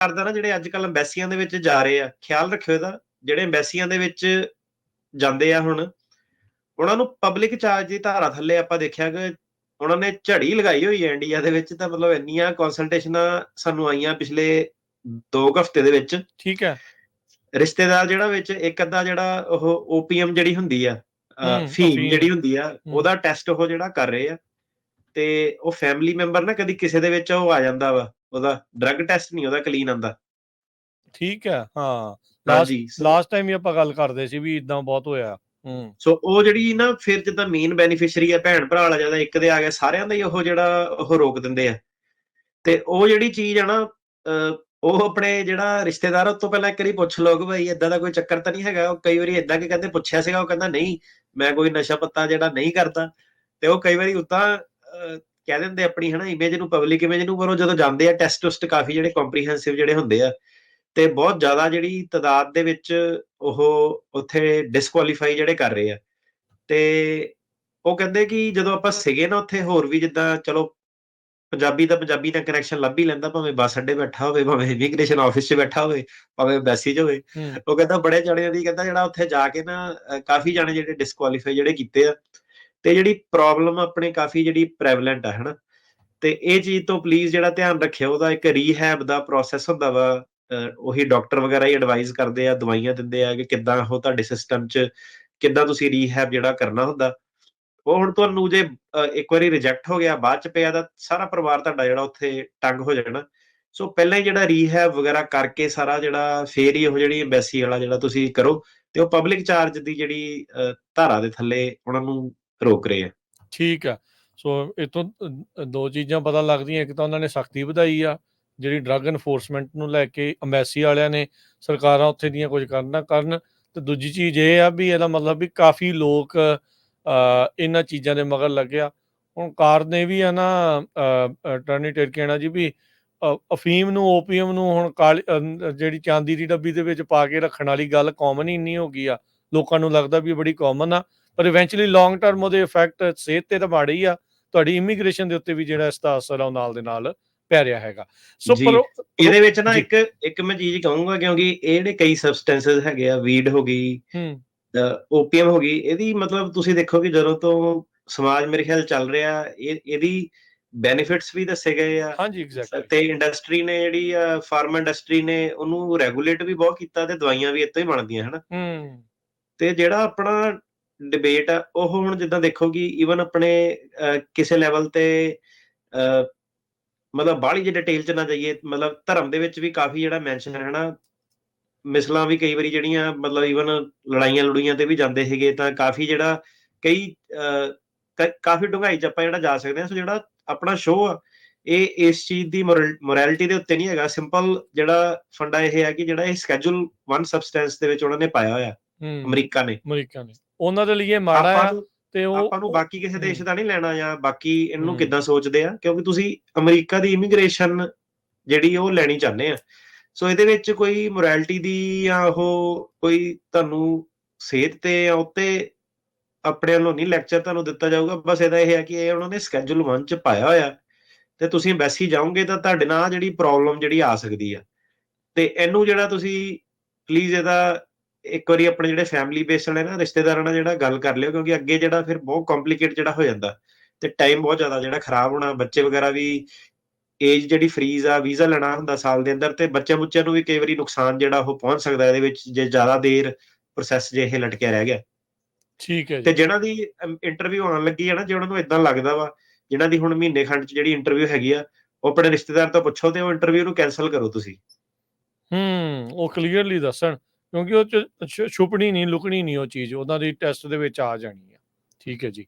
ਕਰਦਾ ਨਾ ਜਿਹੜੇ ਅੱਜ ਕੱਲ ਐਮਬੈਸੀਆਂ ਦੇ ਵਿੱਚ ਜਾ ਰਹੇ ਆ ਖਿਆਲ ਰੱਖਿਓ ਇਹਦਾ ਜਿਹੜੇ ਐਮਬੈਸੀਆਂ ਦੇ ਵਿੱਚ ਜਾਂਦੇ ਆ ਹੁਣ ਉਹਨਾਂ ਨੂੰ ਪਬਲਿਕ ਚਾਰਜ ਦੀ ਧਾਰਾ ਥੱਲੇ ਆਪਾਂ ਦੇਖਿਆ ਕਿ ਉਹਨਾਂ ਨੇ ਝੜੀ ਲਗਾਈ ਹੋਈ ਹੈ ਇੰਡੀਆ ਦੇ ਵਿੱਚ ਤਾਂ ਮਤਲਬ ਇੰਨੀਆਂ ਕੰਸਲਟੇਸ਼ਨਾਂ ਸਾਨੂੰ ਆਈਆਂ ਪਿਛਲੇ 2 ਹਫ਼ਤੇ ਦੇ ਵਿੱਚ। ਠੀਕ ਹੈ। ਰਿਸ਼ਤੇਦਾਰ ਜਿਹੜਾ ਵਿੱਚ ਇੱਕ ਅੱਧਾ ਜਿਹੜਾ ਉਹ ਓਪੀਐਮ ਜਿਹੜੀ ਹੁੰਦੀ ਆ ਫੀਮ। ਜਿਹੜੀ ਹੁੰਦੀ ਆ ਉਹਦਾ ਟੈਸਟ ਉਹ ਜਿਹੜਾ ਕਰ ਰਹੇ ਆ। ਤੇ ਉਹ ਫੈਮਿਲੀ ਮੈਂਬਰ ਨਾ ਕਦੀ ਕਿਸੇ ਦੇ ਵਿੱਚ ਉਹ ਆ ਜਾਂਦਾ ਵਾ ਉਹਦਾ ਡਰੱਗ ਟੈਸਟ ਨਹੀਂ ਉਹਦਾ ਕਲੀਨ ਆਂਦਾ ਠੀਕ ਹੈ ਹਾਂ। ਲਾਸਟ ਟਾਈਮ ਵੀ ਆਪਾਂ ਗੱਲ ਕਰਦੇ ਸੀ ਵੀ ਇਦਾਂ ਬਹੁਤ ਹੋਇਆ ਹੂੰ। ਸੋ ਉਹ ਜਿਹੜੀ ਨਾ ਫਿਰ ਜਿੱਦਾਂ ਮੇਨ ਬੈਨੀਫੀਸ਼ੀਅਰੀ ਆ ਭੈਣ ਭਰਾ ਵਾਲਾ ਜ਼ਿਆਦਾ ਇੱਕ ਦੇ ਆ ਗਿਆ ਸਾਰਿਆਂ ਦਾ ਹੀ ਉਹ ਜਿਹੜਾ ਉਹ ਰੋਕ ਦਿੰਦੇ ਆ। ਤੇ ਉਹ ਜਿਹੜੀ ਚੀਜ਼ ਆ ਨਾ ਉਹ ਆਪਣੇ ਜਿਹੜਾ ਰਿਸ਼ਤੇਦਾਰ ਉਹ ਤੋਂ ਪਹਿਲਾਂ ਇੱਕ ਵਾਰੀ ਪੁੱਛ ਕਿ ਭਾਈ ਇਦਾਂ ਦਾ ਕੋਈ ਚੱਕਰ ਤਾਂ ਨਹੀਂ ਹੈਗਾ? ਉਹ ਕਈ ਵਾਰੀ ਇਦਾਂ ਕਿ ਕਹਿੰਦੇ ਪੁੱਛਿਆ ਸੀਗਾ ਉਹ ਕਹਿੰਦਾ ਨਹੀਂ ਮੈਂ ਕੋਈ ਨਸ਼ਾ ਪੱਤਾ ਜਿਹੜਾ ਨਹੀਂ ਕਰਦਾ। ਤੇ ਉਹ ਕਈ ਵਾਰੀ ਉਦਾਂ ਕਹਿ ਦਿੰਦੇ ਆਪਣੀ ਹਨਾ ਇਮੇਜ ਨੂੰ ਪਬਲਿਕ ਇਮੇਜ ਨੂੰ ਪਰ ਉਹ ਜਦੋਂ ਜਾਂਦੇ ਆ ਟੈਸਟ ਟੁਸਟ ਕਾਫੀ ਜਿਹੜੇ ਕੰਪਰੀਹੈਂਸਿਵ ਜਿਹੜੇ ਹੁੰਦੇ ਆ ਤੇ ਬਹੁਤ ਜ਼ਿਆਦਾ ਜਿਹੜੀ ਤਦਾਦ ਦੇ ਵਿੱਚ ਉਹ ਉੱਥੇ ਡਿਸਕੁਆਲੀਫਾਈ ਜਿਹੜੇ ਕਰ ਰਹੇ ਆ। ਤੇ ਉਹ ਕਹਿੰਦੇ ਕਿ ਜਦੋਂ ਆਪਾਂ ਸੀਗੇ ਨਾ ਉੱਥੇ ਹੋਰ ਵੀ ਜਿੱਦਾਂ ਚਲੋ ਪੰਜਾਬੀ ਦਾ ਪੰਜਾਬੀ ਨਾਲ ਕਨੈਕਸ਼ਨ ਲੱਭ ਹੀ ਲੈਂਦਾ ਭਾਵੇਂ ਬੱਸ ਅੱਡੇ ਬੈਠਾ ਹੋਵੇ ਭਾਵੇਂ ਇਮੀਗ੍ਰੇਸ਼ਨ ਆਫਿਸ 'ਚ ਬੈਠਾ ਹੋਵੇ ਭਾਵੇਂ ਐਮਬੈਸੀ 'ਚ ਹੋਵੇ। ਉਹ ਕਹਿੰਦਾ ਬੜੇ ਜਣੇ ਦੀ ਕਹਿੰਦਾ ਜਿਹੜਾ ਉੱਥੇ ਜਾ ਕੇ ਨਾ ਕਾਫੀ ਜਣੇ ਜਿਹੜੇ ਡਿਸਕੁਆਲੀਫਾਈ ਜਿਹੜੇ ਕੀਤੇ ਆ। ਤੇ ਜਿਹੜੀ ਪ੍ਰੋਬਲਮ ਆਪਣੇ ਕਾਫੀ ਜਿਹੜੀ ਪ੍ਰੈਵਲੈਂਟ ਆ, ਹਨਾ? ਤੇ ਇਹ ਚੀਜ਼ ਤੋਂ ਪਲੀਜ਼ ਜਿਹੜਾ ਧਿਆਨ ਰੱਖਿਓ, ਉਹਦਾ ਇੱਕ ਰੀਹੈਬ ਦਾ ਪ੍ਰੋਸੈਸ ਹੁੰਦਾ ਵਾ ਉਹੀ ਡਾਕਟਰ ਵਗੈਰਾ ਹੀ ਐਡਵਾਈਸ ਕਰਦੇ ਆ, ਦਵਾਈਆਂ ਦਿੰਦੇ ਆ ਕਿ ਕਿੱਦਾਂ ਉਹ ਤੁਹਾਡੇ ਸਿਸਟਮ 'ਚ ਕਿੱਦਾਂ ਤੁਸੀਂ ਰੀਹੈਬ ਜਿਹੜਾ ਕਰਨਾ ਹੁੰਦਾ। ਉਹ ਹੁਣ ਤੁਹਾਨੂੰ ਜੇ ਇੱਕ ਵਾਰੀ ਰਿਜੈਕਟ ਹੋ ਗਿਆ, ਬਾਅਦ ਚ ਪਿਆ ਤਾਂ ਸਾਰਾ ਪਰਿਵਾਰ ਤੁਹਾਡਾ ਜਿਹੜਾ ਉੱਥੇ ਟੰਗ ਹੋ ਜਾਣਾ। ਸੋ ਪਹਿਲਾਂ ਹੀ ਜਿਹੜਾ ਰੀਹੈਬ ਵਗੈਰਾ ਕਰਕੇ ਸਾਰਾ ਜਿਹੜਾ ਫੇਰ ਹੀ ਉਹ ਜਿਹੜੀ ਐਮਬੈਸੀ ਵਾਲਾ ਜਿਹੜਾ ਤੁਸੀਂ ਕਰੋ, ਤੇ ਉਹ ਪਬਲਿਕ ਚਾਰਜ ਦੀ ਜਿਹੜੀ ਧਾਰਾ ਦੇ ਥੱਲੇ ਉਹਨਾਂ ਨੂੰ ਰੋਕ ਰਹੇ ਆ। ਠੀਕ ਆ। ਸੋ ਇਹ ਦੋ ਚੀਜ਼ਾਂ ਪਤਾ ਲੱਗਦੀਆਂ, ਇੱਕ ਤਾਂ ਉਹਨਾਂ ਨੇ ਸਖਤੀ ਵਧਾਈ ਆ, ਜਿਹੜੀ ਡਰੱਗ ਐਨਫੋਰਸਮੈਂਟ ਨੂੰ ਲੈ ਕੇ ਅੰਬੈਸੀ ਵਾਲਿਆਂ ਨੇ ਸਰਕਾਰਾਂ ਉੱਥੇ ਦੀਆਂ ਕੁਝ ਕਰਨਾ ਕਰਨ, ਤੇ ਦੂਜੀ ਚੀਜ਼ ਇਹ ਆ ਵੀ ਇਹਦਾ ਮਤਲਬ ਵੀ ਕਾਫੀ ਲੋਕ ਇਹਨਾਂ ਚੀਜ਼ਾਂ ਦੇ ਮਗਰ ਲੱਗਿਆ। ਹੁਣ ਕਾਰ ਨੇ ਵੀ ਆ ਨਾ ਟਰਨੀ ਟੇਰਕੇਣਾ ਜੀ ਵੀ ਅਫੀਮ ਨੂੰ ਓਪੀਐਮ ਨੂੰ ਹੁਣ ਕਾਲੀ ਜਿਹੜੀ ਚਾਂਦੀ ਦੀ ਡੱਬੀ ਦੇ ਵਿੱਚ ਪਾ ਕੇ ਰੱਖਣ ਵਾਲੀ ਗੱਲ ਕਾਮਨ ਹੀ ਨਹੀਂ ਹੋ ਗਈ ਆ। ਲੋਕਾਂ ਨੂੰ ਲੱਗਦਾ ਵੀ ਇਹ ਬੜੀ ਕਾਮਨ ਆ। ਪਰ ਇਵੈਂਚੁਅਲੀ ਲੌਂਗ ਟਰਮ ਉਹਦੇ ਇਫੈਕਟ ਸਿਹਤ ਤੇ ਤਾਂ ਮਾੜੇ ਹੀ ਆ ਤੁਹਾਡੀ ਇਮੀਗ੍ਰੇਸ਼ਨ ਦੇ ਉੱਤੇ ਵੀ ਜਿਹੜਾ ਇਸ ਦਾ ਅਸਰ ਆ ਉਹ ਨਾਲ ਦੇ ਨਾਲ ਪੈ ਰਿਹਾ ਹੈਗਾ। ਸੋ। ਪਰ ਇਹਦੇ ਵਿੱਚ ਨਾ। ਇੱਕ ਇੱਕ ਮੈਂ ਚੀਜ਼ ਕਹੂੰਗਾ ਕਿਉਂਕਿ ਇਹ ਜਿਹੜੇ ਕਈ ਸਬਸਟੈਂਸਸ ਹੈਗੇ ਆ ਵੀਡ ਹੋ ਗਈ ਹੂੰ। ਓਪੀਐਮ ਹੋ ਗਈ ਇਹਦੀ ਮਤਲਬ ਤੁਸੀਂ ਦੇਖੋ ਕਿ ਜਦੋਂ ਤੋਂ ਸਮਾਜ ਮੇਰੇ ਖਿਆਲ ਚੱਲ ਰਿਹਾ ਇਹ ਇਹਦੀ ਬੈਨੀਫਿਟਸ ਵੀ ਦੱਸੇ ਗਏ ਆ। ਹਾਂਜੀ ਐਗਜ਼ੈਕਟਲੀ ਤੇ ਇੰਡਸਟਰੀ ਨੇ ਜਿਹੜੀ ਫਾਰਮ ਇੰਡਸਟਰੀ ਨੇ ਉਹਨੂੰ ਰੈਗੂਲੇਟ ਵੀ ਬਹੁਤ ਕੀਤਾ ਤੇ ਦਵਾਈਆਂ ਵੀ ਇੱਥੋਂ ਹੀ ਬਣਦੀਆਂ ਹਨਾ। ਹੂੰ। ਤੇ ਜਿਹੜਾ ਆਪਣਾ ਡਿਬੇਟ ਆ ਉਹ ਹੁਣ ਜਿੱਦਾਂ ਦੇਖੋ ਕਿ ਈਵਨ ਆਪਣੇ ਕਿਸੇ ਲੈਵਲ ਤੇ ਮਤਲਬ ਬਾਹਲੀ ਜੇ ਡਿਟੇਲ ਚ ਨਾ ਜਾਈਏ ਮਤਲਬ ਧਰਮ ਦੇ ਵਿੱਚ ਵੀ ਕਾਫੀ ਜਿਹੜਾ ਮੈਂਸ਼ਨ ਹੈ ਨਾ ਮਿਸਲਾਂ ਵੀ ਕਈ ਵਾਰੀ ਜਿਹੜੀਆਂ ਮਤਲਬ ਈਵਨ ਲੜਾਈਆਂ ਲੜੂਈਆਂ ਤੇ ਵੀ ਜਾਂਦੇ ਹੈਗੇ ਤਾਂ ਕਾਫੀ ਜਿਹੜਾ ਕਈ ਕਾਫੀ ਡੂੰਘਾਈ ਚ ਆਪਾਂ ਜਿਹੜਾ ਜਾ ਸਕਦੇ ਹਾਂ ਸੋ ਜਿਹੜਾ ਆਪਣਾ ਸ਼ੋਅ ਆ ਇਹ ਇਸ ਚੀਜ਼ ਦੀ ਮੋਰੈਲਿਟੀ ਦੇ ਉੱਤੇ ਨਹੀਂ ਹੈਗਾ ਸਿੰਪਲ ਜਿਹੜਾ ਫੰਡਾ ਇਹ ਹੈ ਕਿ ਜਿਹੜਾ ਇਹ ਸਕੇਜੂਲ 1 ਸਬਸਟੈਂਸ ਦੇ ਵਿੱਚ ਉਹਨਾਂ ਨੇ ਪਾਇਆ ਹੋਇਆ ਅਮਰੀਕਾ ਨੇ। ਅਮਰੀਕਾ ਨੇ। ਉਹਨਾਂ ਦੇ ਲਈ ਇਹ ਮਾੜਾ ਆ ਤੇ ਉਹ ਆਪਾਂ ਨੂੰ ਬਾਕੀ ਕਿਸੇ ਦੇਸ਼। ਦਾ ਨਹੀਂ ਲੈਣਾ ਜਾਂ ਬਾਕੀ ਇਹਨੂੰ। ਕਿੱਦਾਂ ਸੋਚਦੇ ਆ? ਕਿਉਂਕਿ ਤੁਸੀਂ ਅਮਰੀਕਾ ਦੀ ਇਮੀਗ੍ਰੇਸ਼ਨ ਜਿਹੜੀ ਉਹ ਲੈਣੀ ਚਾਹੁੰਦੇ ਆ। ਸੋ ਇਹਦੇ ਵਿੱਚ ਕੋਈ ਮੋਰੈਲਿਟੀ ਦੀ ਜਾਂ ਉਹ ਕੋਈ ਤੁਹਾਨੂੰ ਸਿਹਤ ਤੇ ਉੱਤੇ ਆਪਣੇ ਵੱਲੋਂ ਨਹੀਂ ਲੈਕਚਰ ਤੁਹਾਨੂੰ ਦਿੱਤਾ ਜਾਊਗਾ। ਬਸ ਇਹਦਾ ਇਹ ਹੈ ਕਿ ਇਹ ਉਹਨਾਂ ਨੇ ਸਕੇਜੂਲ 1 ਚ ਪਾਇਆ ਹੋਇਆ। ਤੇ ਤੁਸੀਂ ਐਮਬੈਸੀ ਜਾਓਗੇ ਤਾਂ ਤੁਹਾਡੇ ਨਾਲ ਜਿਹੜੀ ਪ੍ਰੋਬਲਮ ਜਿਹੜੀ ਆ ਸਕਦੀ ਆ। ਤੇ ਇਹਨੂੰ ਜਿਹੜਾ ਤੁਸੀਂ ਪਲੀਜ਼ ਇਹਦਾ ਇੱਕ ਵਾਰੀ ਆਪਣੇ ਜਿਹੜੇ ਫੈਮਿਲੀ ਬੇਸ ਵਾਲੇ ਨਾ ਰਿਸ਼ਤੇਦਾਰਾਂ ਨਾਲ ਜਿਹੜਾ ਗੱਲ ਕਰ ਲਿਓ ਕਿਉਂਕਿ ਅੱਗੇ ਜਿਹੜਾ ਫਿਰ ਬਹੁਤ ਕੰਪਲਿਕੇਟ ਜਿਹੜਾ ਹੋ ਜਾਂਦਾ ਤੇ ਟਾਈਮ ਬਹੁਤ ਜ਼ਿਆਦਾ ਜਿਹੜਾ ਖਰਾਬ ਹੋਣਾ ਬੱਚੇ ਵਗੈਰਾ ਵੀ ਏਜ ਜਿਹੜੀ ਫਰੀਜ਼ ਆ ਵੀਜ਼ਾ ਲੈਣਾ ਹੁੰਦਾ ਸਾਲ ਦੇ ਅੰਦਰ ਤੇ ਬੱਚਿਆਂ ਬੁੱਚਿਆਂ ਨੂੰ ਵੀ ਕਈ ਵਾਰੀ ਨੁਕਸਾਨ ਜਿਹੜਾ ਉਹ ਪਹੁੰਚ ਸਕਦਾ ਇਹਦੇ ਵਿੱਚ ਜੇ ਜ਼ਿਆਦਾ ਦੇਰ ਪ੍ਰੋਸੈਸ ਜੇ ਇਹ ਲਟਕਿਆ ਰਹਿ ਗਿਆ। ਠੀਕ ਹੈ ਤੇ ਜੀ। ਜਿਹਨਾਂ ਦੀ ਇੰਟਰਵਿਊ ਆਉਣ ਲੱਗੀ ਹੈ ਨਾ ਜੇ ਉਹਨਾਂ ਨੂੰ ਇਦਾਂ ਲੱਗਦਾ ਵਾ ਜਿਨ੍ਹਾਂ ਦੀ ਹੁਣ ਮਹੀਨੇ ਖੰਡ ਚ ਜਿਹੜੀ ਇੰਟਰਵਿਊ ਹੈਗੀ ਆ ਉਹ ਆਪਣੇ ਰਿਸ਼ਤੇਦਾਰ ਤੋਂ ਪੁੱਛੋ ਤੇ ਉਹ ਇੰਟਰਵਿਊ ਨੂੰ ਕੈਨਸਲ ਕਰੋ ਤੁਸੀਂ। ਹੂੰ ਉਹ ਕਲੀਅਰਲੀ ਦੱਸਣ। ਕਿਉਂਕਿ ਉਹ ਚ ਛੁ- ਛੁਪਣੀ ਨਹੀਂ, ਲੁਕਣੀ ਨਹੀਂ ਉਹ ਚੀਜ਼, ਉਹਨਾਂ ਦੀ ਟੈਸਟ ਦੇ ਵਿੱਚ ਆ ਜਾਣੀ ਆ। ਠੀਕ ਹੈ ਜੀ।